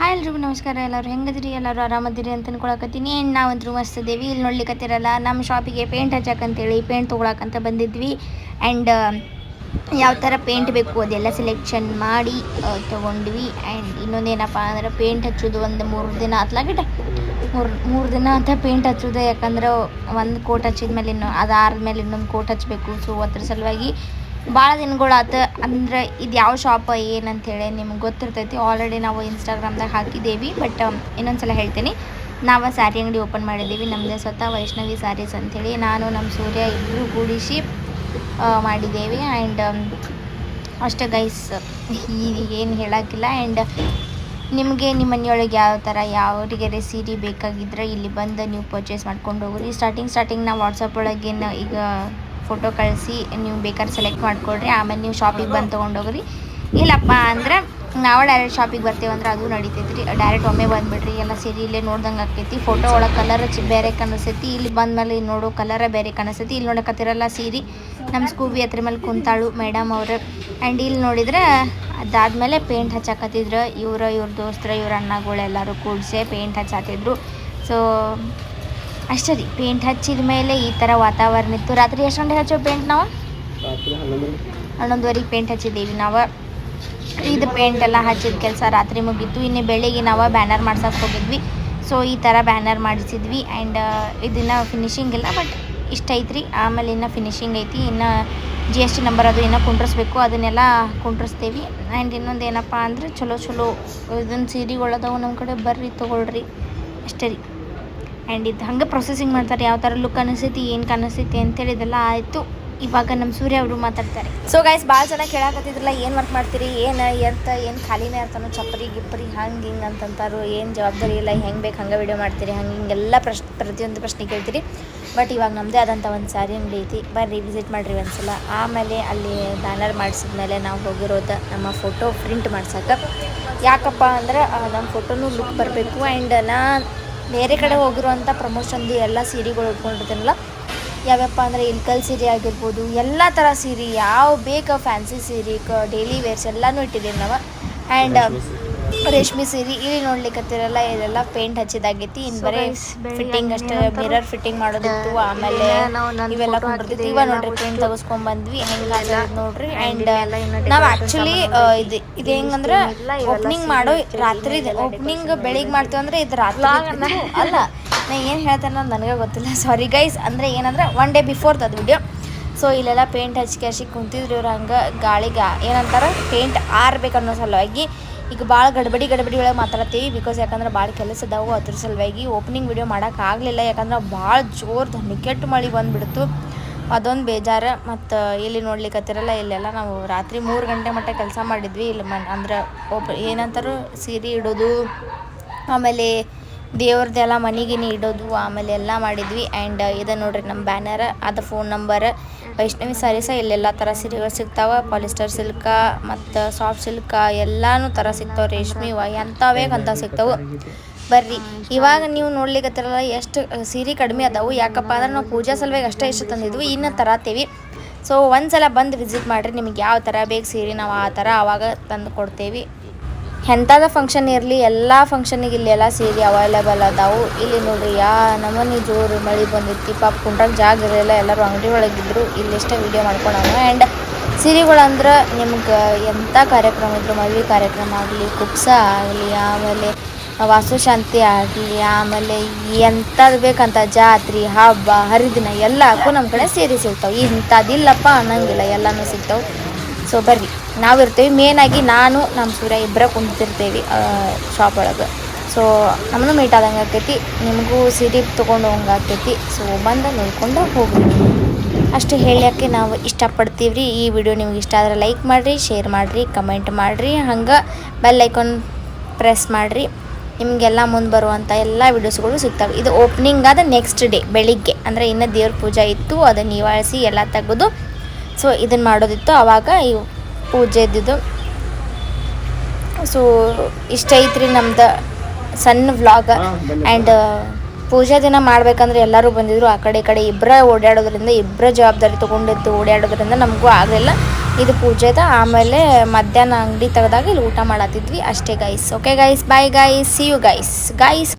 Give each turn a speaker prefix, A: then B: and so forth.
A: Hi ಎಲ್ರಿಗೂ ನಮಸ್ಕಾರ, ಎಲ್ಲರೂ ಹೆಂಗದಿರಿ ಎಲ್ಲರೂ ಆರಾಮದಿರಿ ಅಂತ ಅನ್ಕೊಳಕತ್ತೀನಿ ನಾವಂತರೂ ಮಸ್ತ್ ಇದ್ದೀವಿ ಇಲ್ಲಿ ನೋಡ್ಲಿಕ್ಕತ್ತಿರಲ್ಲ ನಮ್ಮ ಶಾಪಿಗೆ ಪೇಂಟ್ ಹಚ್ಚಕ್ಕಂತೇಳಿ ಪೇಂಟ್ ತೊಗೊಳಕಂತ ಬಂದಿದ್ವಿ. ಆ್ಯಂಡ್ ಯಾವ ಥರ ಪೇಂಟ್ ಬೇಕು ಅದೆಲ್ಲ ಸೆಲೆಕ್ಷನ್ ಮಾಡಿ ತೊಗೊಂಡ್ವಿ. ಆ್ಯಂಡ್ ಇನ್ನೊಂದೇನಪ್ಪ ಅಂದ್ರೆ ಪೇಂಟ್ ಹಚ್ಚೋದು ಒಂದು ಮೂರು ದಿನ ಆತ್ಲಾಗಿಟ ಮೂರು ಮೂರು ದಿನ ಅಂತ ಪೇಂಟ್ ಹಚ್ಚೋದು. ಯಾಕಂದ್ರೆ ಒಂದು ಕೋಟ್ ಹಚ್ಚಿದ ಮೇಲೆ ಇನ್ನು, ಅದಾದ್ಮೇಲೆ ಇನ್ನೊಂದು ಕೋಟ್ ಹಚ್ಚಬೇಕು ಸೊ ಅದ್ರ ಸಲುವಾಗಿ ಭಾಳ ದಿನಗಳಾತ ಅಂದ್ರೆ ಇದು ಯಾವ ಶಾಪ್ ಏನಂತೇಳಿ ನಿಮ್ಗೆ ಗೊತ್ತಿರ್ತೈತಿ. ಆಲ್ರೆಡಿ ನಾವು ಇನ್ಸ್ಟಾಗ್ರಾಮ್ದಾಗ ಹಾಕಿದ್ದೇವೆ ಬಟ್ ಇನ್ನೊಂದ್ಸಲ ಹೇಳ್ತೀನಿ. ನಾವು ಸ್ಯಾರಿ ಅಂಗಡಿ ಓಪನ್ ಮಾಡಿದ್ದೀವಿ ನಮ್ಮದೇ ಸ್ವತಃ ವೈಷ್ಣವಿ ಸ್ಯಾರೀಸ್ ಅಂಥೇಳಿ ನಾನು ನಮ್ಮ ಸೂರ್ಯ ಇಬ್ಬರು ಕೂಡಿಸಿ ಮಾಡಿದ್ದೇವೆ ಆ್ಯಂಡ್ ಅಷ್ಟು ಗೈಸ್ ಏನು ಹೇಳೋಕ್ಕಿಲ್ಲ. ಆ್ಯಂಡ್ ನಿಮಗೆ ನಿಮ್ಮ ಮನೆಯೊಳಗೆ ಯಾವ ಥರ ಯಾವ್ರಿಗೆ ಸೀರೆ ಬೇಕಾಗಿದ್ರೆ ಇಲ್ಲಿ ಬಂದು ನೀವು ಪರ್ಚೇಸ್ ಮಾಡ್ಕೊಂಡು ಹೋಗ್ರಿ. ಸ್ಟಾರ್ಟಿಂಗ್ ಸ್ಟಾರ್ಟಿಂಗ್ ನಾವು ವಾಟ್ಸಪ್ ಒಳಗೆ ಈಗ ಫೋಟೋ ಕಳಿಸಿ, ನೀವು ಬೇಕಾದ್ರೆ ಸೆಲೆಕ್ಟ್ ಮಾಡ್ಕೊಳ್ರಿ ಆಮೇಲೆ ನೀವು ಶಾಪಿಗೆ ಬಂದು ತೊಗೊಂಡೋಗ್ರಿ. ಇಲ್ಲಪ್ಪ ಅಂದ್ರೆ ನಾವು ಡೈರೆಕ್ಟ್ ಶಾಪಿಗೆ ಬರ್ತೀವಿ ಅಂದ್ರೆ ಅದು ನಡಿತೈತಿ ರೀ ಡೈರೆಕ್ಟ್ ಒಮ್ಮೆ ಬಂದುಬಿಡ್ರಿ. ಎಲ್ಲ ಸೀರೆ ಇಲ್ಲೇ ನೋಡ್ದಂಗೆ ಆಕೈತಿ ಫೋಟೋ ಒಳಗೆ ಕಲರ್ ಚಿ ಬೇರೆ ಕಾಣಿಸ್ತೈತಿ. ಇಲ್ಲಿ ಬಂದ್ಮೇಲೆ ನೋಡೋ ಕಲರ ಬೇರೆ ಕಾಣಿಸ್ತೈತಿ. ಇಲ್ಲಿ ನೋಡಕತ್ತಿರಲ್ಲ ಸೀರೆ. ನಮ್ಮ ಸ್ಕೂಬಿ ಹತ್ರ ಮೇಲೆ ಕುಂತಾಳು ಮೇಡಮ್ ಅವರು. ಆ್ಯಂಡ್ ಇಲ್ಲಿ ನೋಡಿದ್ರೆ ಅದಾದಮೇಲೆ ಪೇಂಟ್ ಹಚ್ಚಾಕತ್ತಿದ್ರು. ಇವ್ರ ಇವ್ರ ದೋಸ್ತರ, ಇವ್ರ ಅಣ್ಣಗಳೆಲ್ಲರೂ ಕೂಡಿಸೆ ಪೇಂಟ್ ಹಚ್ಚಾತಿದ್ರು. ಸೊ ಅಷ್ಟೇ ರೀ. ಪೇಂಟ್ ಹಚ್ಚಿದ ಮೇಲೆ ಈ ಥರ ವಾತಾವರಣ ಇತ್ತು. ರಾತ್ರಿ ಎಷ್ಟು ಗಂಟೆಗೆ ಹಚ್ಚೋ ಪೇಂಟ್ ನಾವು? ಹನ್ನೊಂದುವರೆಗೆ ಪೇಂಟ್ ಹಚ್ಚಿದ್ದೀವಿ ನಾವು. ಇದು ಪೇಂಟ್ ಎಲ್ಲ ಹಚ್ಚಿದ ಕೆಲಸ ರಾತ್ರಿ ಮುಗೀತು. ಇನ್ನು ಬೆಳಿಗ್ಗೆ ನಾವು ಬ್ಯಾನರ್ ಮಾಡ್ಸಕ್ಕೆ ಹೋಗಿದ್ವಿ. ಸೊ ಈ ಥರ ಬ್ಯಾನರ್ ಮಾಡಿಸಿದ್ವಿ. ಆ್ಯಂಡ್ ಇದನ್ನು ಫಿನಿಶಿಂಗ್ ಇಲ್ಲ ಬಟ್ ಇಷ್ಟ ಐತ್ರಿ. ಆಮೇಲೆ ಇನ್ನು ಫಿನಿಶಿಂಗ್ ಐತಿ. ಇನ್ನು ಜಿ ಎಸ್ ಟಿ ನಂಬರ್ ಅದು ಇನ್ನೂ ಕುಂಡ್ರಿಸ್ಬೇಕು. ಅದನ್ನೆಲ್ಲ ಕುಂಡ್ರಿಸ್ತೀವಿ. ಆ್ಯಂಡ್ ಇನ್ನೊಂದು ಏನಪ್ಪ ಅಂದ್ರೆ ಚಲೋ ಚಲೋ ಇದನ್ನು ಸೀರೆಗಳದಾವು ನಮ್ಮ ಕಡೆ. ಬರ್ರಿ ತೊಗೊಳ್ರಿ. ಅಷ್ಟೇ ರೀ. ಆ್ಯಂಡ್ ಇದು ಹಂಗೆ ಪ್ರೊಸೆಸಿಂಗ್ ಮಾಡ್ತಾರೆ, ಯಾವ ಥರ ಲುಕ್ ಅನಿಸ್ತೈತಿ, ಏನು ಕಾಣಿಸ್ತೈತಿ ಅಂತೇಳಿ ಇದೆಲ್ಲ ಆಯಿತು. ಇವಾಗ ನಮ್ಮ ಸೂರ್ಯ ಅವರು ಮಾತಾಡ್ತಾರೆ. ಸೊ ಗೈಸ್ ಭಾಳ ಜನ ಕೇಳಾಕತ್ತಿದ್ರಲ್ಲ, ಏನು ವರ್ಕ್ ಮಾಡ್ತೀರಿ, ಏನು ಎರ್ತ ಏನು ಖಾಲಿನೇ ಇರ್ತಾನೋ ಚಪ್ಪರಿ, ಗಿಪ್ಪರಿ, ಹಂಗೆ ಹಿಂಗೆ ಅಂತಂತಾರು, ಏನು ಜವಾಬ್ದಾರಿ ಇಲ್ಲ, ಹೆಂಗೆ ಬೇಕು, ಹಂಗೆ ವಿಡಿಯೋ ಮಾಡ್ತೀರಿ, ಹಂಗೆ ಹಿಂಗೆಲ್ಲ ಪ್ರಶ್, ಪ್ರತಿಯೊಂದು ಪ್ರಶ್ನೆ ಕೇಳ್ತೀರಿ. ಬಟ್ ಇವಾಗ ನಮ್ಮದೇ ಆದಂಥ ಒಂದು ಸ್ಯಾರಿ ಅಂಗಡಿ ಐತಿ, ಬರ್ರಿ ವಿಸಿಟ್ ಮಾಡಿರಿ ಒಂದ್ಸಲ. ಆಮೇಲೆ ಅಲ್ಲಿ ಬ್ಯಾನರ್ ಮಾಡಿಸಿದ್ಮೇಲೆ ನಾವು ಹೋಗಿರೋದು ನಮ್ಮ ಫೋಟೋ ಪ್ರಿಂಟ್ ಮಾಡ್ಸಕ್ಕೆ ಯಾಕಪ್ಪ ಅಂದ್ರೆ ನಮ್ಮ ಫೋಟೋನು ಲುಕ್ ಬರಬೇಕು. ಆ್ಯಂಡ್ ನಾ ಬೇರೆ ಕಡೆ ಹೋಗಿರುವಂಥ ಪ್ರಮೋಷನ್ದು ಎಲ್ಲ ಸೀರೆಗಳು ಉಟ್ಕೊಂಡಿರ್ತೀನಲ್ಲ, ಯಾವ್ಯಪ್ಪ ಅಂದರೆ ಇಲ್ಕಲ್ ಸೀರೆ ಆಗಿರ್ಬೋದು, ಎಲ್ಲ ಥರ ಸೀರೆ, ಯಾವ ಬೇಕು ಫ್ಯಾನ್ಸಿ ಸೀರೆ ಡೈಲಿ ವೇರ್ಸ್ ಎಲ್ಲನೂ ಇಟ್ಟಿದ್ದೀನಿ ನಾವು ಆ್ಯಂಡ್ ರೇಷ್ಮೆ ಸೀರೆ ಇಲ್ಲಿ ನೋಡ್ಲಿಕ್ಕತ್ತಿರಲ್ಲ ಇದೆಲ್ಲ ಪೇಂಟ್ ಹಚ್ಚಿದಾಗೈತಿ ಇನ್ ಬರೀ ಫಿಟ್ಟಿಂಗ್ ಅಷ್ಟೇ ಮಿರರ್ ಫಿಟ್ಟಿಂಗ್ ಮಾಡೋದಿತ್ತು. ಆಮೇಲೆ ಇವೆಲ್ಲ ಕೊಂಡಿರ್ತಿತ್ತು ಇವಾಗ ನೋಡ್ರಿ ಪೇಂಟ್ ತಗಸ್ಕೊಂಡ್ ಬಂದ್ವಿ. ಹೆಂಗ್ ನೋಡ್ರಿ. ಅಂಡ್ ನಾವು ಆಕ್ಚುಲಿ ಇದು ಇದು ಹೆಂಗಂದ್ರ ಓಪನಿಂಗ್ ಮಾಡೋ ರಾತ್ರಿ ಓಪನಿಂಗ್ ಬೆಳಿಗ್ಗೆ ಮಾಡ್ತೀವಿ ಅಂದ್ರೆ ಇದು ರಾತ್ರಿ ಅಲ್ಲ ನಾ ಏನ್ ಹೇಳ್ತೇನೆ ಅನ್ನೋದು ನನಗೆ ಗೊತ್ತಿಲ್ಲ. ಸಾರಿ ಗೈಸ್ ಅಂದ್ರೆ ಏನಂದ್ರೆ ಒನ್ ಡೇ ಬಿಫೋರ್ ಅದು ವಿಡಿಯೋ ಸೊ ಇಲ್ಲೆಲ್ಲ ಪೇಂಟ್ ಹಚ್ಚಿ ಹಚ್ಚಿ ಕುಂತಿದ್ರು ಇವ್ರು ಹಂಗ ಗಾಳಿಗೆ ಏನಂತಾರೆ ಪೇಂಟ್ ಆರ್ಬೇಕನ್ನೋ ಸಲುವಾಗಿ ಈಗ ಭಾಳ ಗಡ್ಬಡಿ ಗಡ್ಬಡಿ ಒಳಗೆ ಮಾತಾಡತ್ತೀವಿ ಬಿಕಾಸ್ ಯಾಕಂದ್ರೆ ಭಾಳ ಕೆಲಸ ಅದಾವು ಅದ್ರ ಸಲುವಾಗಿ ಓಪನಿಂಗ್ ವಿಡಿಯೋ ಮಾಡೋಕ್ಕಾಗಲಿಲ್ಲ ಯಾಕಂದ್ರೆ ಭಾಳ ಜೋರು ನಿಕೆಟ್ ಮಳೆ ಬಂದುಬಿಡ್ತು. ಅದೊಂದು ಬೇಜಾರು. ಮತ್ತು, ಇಲ್ಲಿ ನೋಡ್ಲಿಕ್ಕತ್ತಿರಲ್ಲ ಇಲ್ಲೆಲ್ಲ ನಾವು ರಾತ್ರಿ ಮೂರು ಗಂಟೆ ಮಟ್ಟ ಕೆಲಸ ಮಾಡಿದ್ವಿ. ಇಲ್ಲಿ ಮನ್ ಅಂದ್ರೆ ಓಪ ಏನಂತಾರು ಸೀರೆ ಇಡೋದು, ಆಮೇಲೆ ದೇವ್ರದ್ದೆಲ್ಲ ಮನೆಗಿನಿ ಇಡೋದು, ಆಮೇಲೆ ಎಲ್ಲ ಮಾಡಿದ್ವಿ. ಆ್ಯಂಡ್ ಇದು ನೋಡ್ರಿ ನಮ್ಮ ಬ್ಯಾನರ್, ಅದು ಫೋನ್ ನಂಬರ್ ವೈಷ್ಣವಿ ಸ್ಯಾರೀಸ ಇಲ್ಲೆಲ್ಲ ಥರ ಸೀರೆಗಳು ಸಿಗ್ತಾವೆ. ಪಾಲಿಸ್ಟರ್ ಸಿಲ್ಕ ಮತ್ತು ಸಾಫ್ಟ್ ಸಿಲ್ಕ ಎಲ್ಲಾನು ಥರ ಸಿಗ್ತಾವೆ. ರೇಷ್ಮೆ ಎಂಥವೇ ಅಂತ ಸಿಗ್ತಾವೆ. ಬರ್ರಿ, ಇವಾಗ ನೀವು ನೋಡ್ಲಿಕ್ಕತ್ತಿರಲ್ಲ ಎಷ್ಟು ಸೀರೆ ಕಡಿಮೆ ಅದಾವು. ಯಾಕಪ್ಪ ಅಂದ್ರೆ ನಾವು ಪೂಜಾ ಸಲುವಾಗಿ ಅಷ್ಟೇ ಇಷ್ಟ ತಂದಿದ್ವಿ. ಇನ್ನು ತರತೀವಿ. ಸೊ ಒಂದ್ಸಲ ಬಂದು ವಿಸಿಟ್ ಮಾಡಿರಿ. ನಿಮ್ಗೆ ಯಾವ ಥರ ಬೇಕು ಸೀರೆ ನಾವು ಆ ಥರ ಅವಾಗ ತಂದು ಕೊಡ್ತೇವೆ. ಎಂಥದ ಫಂಕ್ಷನ್ ಇರಲಿ, ಎಲ್ಲ ಫಂಕ್ಷನಿಗೆ ಇಲ್ಲೆಲ್ಲ ಸೀರೆ ಅವೈಲೇಬಲ್ ಅದಾವು. ಇಲ್ಲಿ ನೋಡ್ರಿ, ಯಾ ನಮೂನಿ ಜೋರು ಮಳೆ ಬಂದಿತ್ತು ಪಾಪ ಕುಂಟ್ರಾಗ ಜಾಗ ಇರಲಿಲ್ಲ, ಎಲ್ಲರೂ ಅಂಗಡಿ ಒಳಗಿದ್ರು ಇಲ್ಲಿಷ್ಟೇ ವೀಡಿಯೋ ಮಾಡ್ಕೊಳೋಣ. ಆ್ಯಂಡ್ ಸೀರೆಗಳಂದ್ರೆ ನಿಮ್ಗೆ ಎಂಥ ಕಾರ್ಯಕ್ರಮ ಇದ್ರು, ಮದುವೆ ಕಾರ್ಯಕ್ರಮ ಆಗಲಿ, ಕುಪ್ಸ ಆಗಲಿ, ಆಮೇಲೆ ವಾಸ್ತುಶಾಂತಿ ಆಗಲಿ, ಆಮೇಲೆ ಎಂಥದ್ದು ಬೇಕಂತ ಜಾತ್ರೆ, ಹಬ್ಬ, ಹರಿದಿನ ಎಲ್ಲಕ್ಕೂ ನಮ್ಮ ಕಡೆ ಸೀರೆ ಸಿಗ್ತಾವೆ. ಇಂಥದ್ದಿಲ್ಲಪ್ಪ ಅನ್ನಂಗಿಲ್ಲ, ಎಲ್ಲನೂ ಸಿಗ್ತಾವೆ. ಸೊ ಬರ್ರಿ. ನಾವು ಇರ್ತೀವಿ ಮೇನಾಗಿ ನಾನು ನಮ್ಮ ಸೂರ್ಯ ಇಬ್ಬರ ಕುಂತಿರ್ತೀವಿ ಶಾಪ್ ಒಳಗೆ. ಸೊ ನಮ್ಮನ್ನು ಮೀಟ್ ಆದಂಗೆ ಆಕೈತಿ. ನಿಮಗೂ ಸೀರೆ ತೊಗೊಂಡು ಹೋಗಂಗೆ ಆಕೈತಿ. ಸೊ ಬಂದು ನೋಡ್ಕೊಂಡು ಹೋಗ್ರಿ. ಅಷ್ಟು ಹೇಳೋಕ್ಕೆ ನಾವು ಇಷ್ಟಪಡ್ತೀವಿ ರೀ ಈ ವಿಡಿಯೋ ನಿಮ್ಗೆ ಇಷ್ಟ ಆದರೆ ಲೈಕ್ ಮಾಡಿರಿ ಶೇರ್ ಮಾಡಿರಿ ಕಮೆಂಟ್ ಮಾಡಿರಿ. ಹಂಗೆ ಬೆಲ್ ಐಕಾನ್ ಪ್ರೆಸ್ ಮಾಡಿರಿ. ನಿಮಗೆಲ್ಲ ಮುಂದೆ ಬರುವಂಥ ಎಲ್ಲ ವಿಡಿಯೋಸ್ಗಳು ಸಿಗ್ತವೆ. ಇದು ಓಪನಿಂಗ್ ಆದ ನೆಕ್ಸ್ಟ್ ಡೇ ಬೆಳಿಗ್ಗೆ. ಅಂದರೆ ಇನ್ನೂ ದೇವ್ರ ಪೂಜೆ ಇತ್ತು. ಅದನ್ನು ನಿವಾರಿಸಿ ಎಲ್ಲ ತೆಗೆದು ಸೊ ಇದನ್ನು ಮಾಡೋದಿತ್ತು. ಆವಾಗ ಈ ಪೂಜೆ ಇದ್ದಿದ್ದು. ಸೊ ಇಷ್ಟ ಐತ್ರಿ ನಮ್ದು ಸಣ್ಣ ವ್ಲಾಗ್. ಆ್ಯಂಡ್ ಪೂಜಾ ದಿನ ಮಾಡ್ಬೇಕಂದ್ರೆ ಎಲ್ಲರೂ ಬಂದಿದ್ರು. ಆ ಕಡೆ ಈ ಕಡೆ ಇಬ್ಬರ ಓಡಾಡೋದ್ರಿಂದ ಇಬ್ಬರ ಜವಾಬ್ದಾರಿ ತೊಗೊಂಡಿದ್ದು ಓಡಾಡೋದ್ರಿಂದ ನಮಗೂ ಆಗಲಿಲ್ಲ. ಇದು ಪೂಜೆದ. ಆಮೇಲೆ ಮಧ್ಯಾಹ್ನ ಅಂಗಡಿ ತೆಗೆದಾಗ ಇಲ್ಲಿ ಊಟ ಮಾಡತ್ತಿದ್ವಿ ಅಷ್ಟೇ guys okay guys bye guys see you guys guys